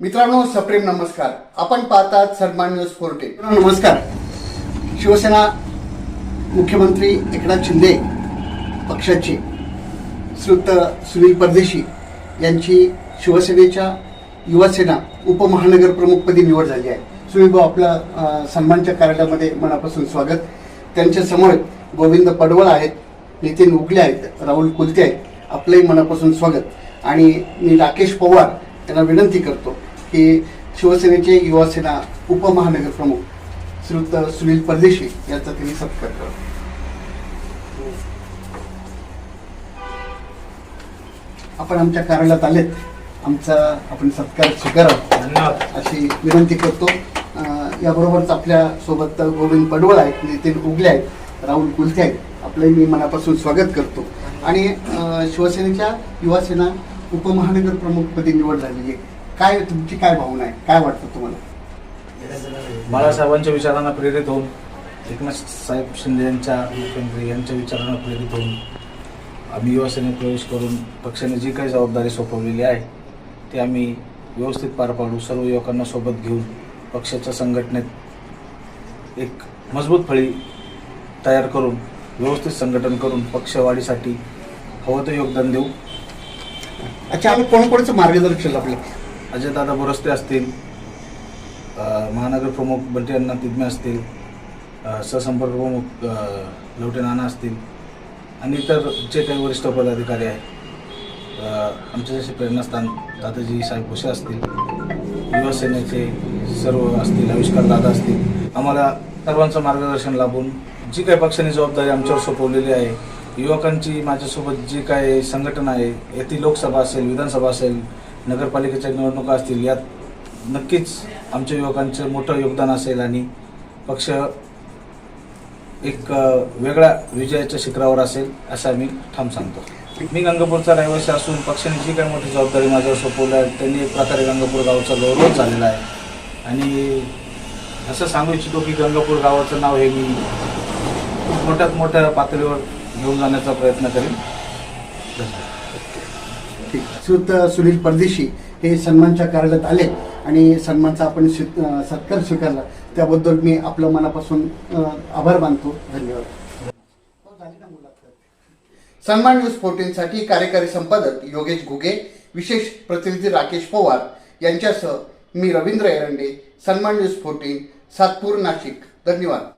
मित्रांनो सप्रेम नमस्कार. आपण पाहतात सन्मान न्यूज फोर्टे नमस्कार. शिवसेना मुख्यमंत्री एकनाथ शिंदे पक्षाचे श्रुत सुनील परदेशी यांची शिवसेनेच्या युवासेना उपमहानगर प्रमुखपदी निवड झाली आहे. सुनील भाऊ आपलं सन्मानच्या कार्यालयामध्ये मनापासून स्वागत. त्यांच्यासमोर गोविंद पडवळ आहेत नितीन उगले आहेत राहुल कुलते आहेत. आपलंही मनापासून स्वागत. आणि मी राकेश पवार यांना विनंती करतो की शिवसेनेचे युवासेना उपमहानगर प्रमुख श्रीयुत सुनील परदेशी यांचा त्यांनी सत्कार करा आपण आमच्या कार्यालयात आलेत. आमचा आपण सत्कार स्वीकारावा. धन्यवाद. अशी विनंती करतो. याबरोबरच आपल्यासोबत गोविंद पडवळ आहेत नितीन उगले आहेत राहुल कुलते आहेत. आपलंही मी मनापासून स्वागत करतो. आणि शिवसेनेच्या युवासेना उपमहानगर प्रमुखपदी निवड झालेली आहे. काय तुमची काय भावना आहे? काय वाटतं तुम्हाला? बाळासाहेबांच्या विचारांना प्रेरित होऊन एकनाथ साहेब शिंदे यांच्या मुख्यमंत्री यांच्या विचारांना प्रेरित होऊन आम्ही युवासेनेत प्रवेश करून पक्षाने जी काही जबाबदारी सोपवलेली आहे ती आम्ही व्यवस्थित पार पाडू सर्व युवकांना सोबत घेऊन पक्षाच्या संघटनेत एक मजबूत फळी तयार करून व्यवस्थित संघटन करून पक्षवाढीसाठी हवं ते योगदान देऊ. अच्छा आम्ही कोणाकोणाचं मार्गदर्शन आपलं? अजयदादा बोरस्ते असतील महानगर प्रमुख बंटी अण्णा तिग्मे असतील सहसंपर्क प्रमुख लवटे नाना असतील आणि इतर जे काही वरिष्ठ पदाधिकारी आहेत आमच्या आमचे जसे प्रेरणास्थान दादाजी साहेब भुसे असतील युवासेनेचे सर्व असतील आविष्कार दादा असतील आम्हाला सर्वांचं मार्गदर्शन लाभून जी काही पक्षाने जबाबदारी आमच्यावर सोपवलेली आहे युवकांची माझ्यासोबत जी काय संघटना आहे येथील लोकसभा असेल विधानसभा असेल नगरपालिकेच्या निवडणुका असतील यात नक्कीच आमच्या युवकांचं मोठं योगदान असेल आणि पक्ष एक वेगळा वेगळ्या विजयाच्या शिखरावर असेल असं आम्ही ठाम सांगतो. मी गंगापूरचा रहिवासी असून पक्षाने जी काही मोठी जबाबदारी माझ्यावर सोपवली आहे त्यांनी एक प्रकारे गंगापूर गावचा गौरव झालेला आहे. आणि असं सांगू इच्छितो की गंगापूर गावाचं नाव हे मी खूप मोठ्यात मोठ्या पातळीवर घेऊन जाण्याचा प्रयत्न करेन. धन्यवाद. श्रुत सुनील परदेशी हे सन्मानच्या कार्यालयात आले आणि सन्मानचा आपण सत्कार स्वीकारला. त्याबद्दल मी आपलं मनापासून आभार मानतो. धन्यवाद. सन्मान न्यूज फोर्टीनसाठी कार्यकारी संपादक योगेश घुगे विशेष प्रतिनिधी राकेश पवार यांच्यासह मी रवींद्र एरंडे सन्मान न्यूज फोर्टीन सातपूर नाशिक. धन्यवाद.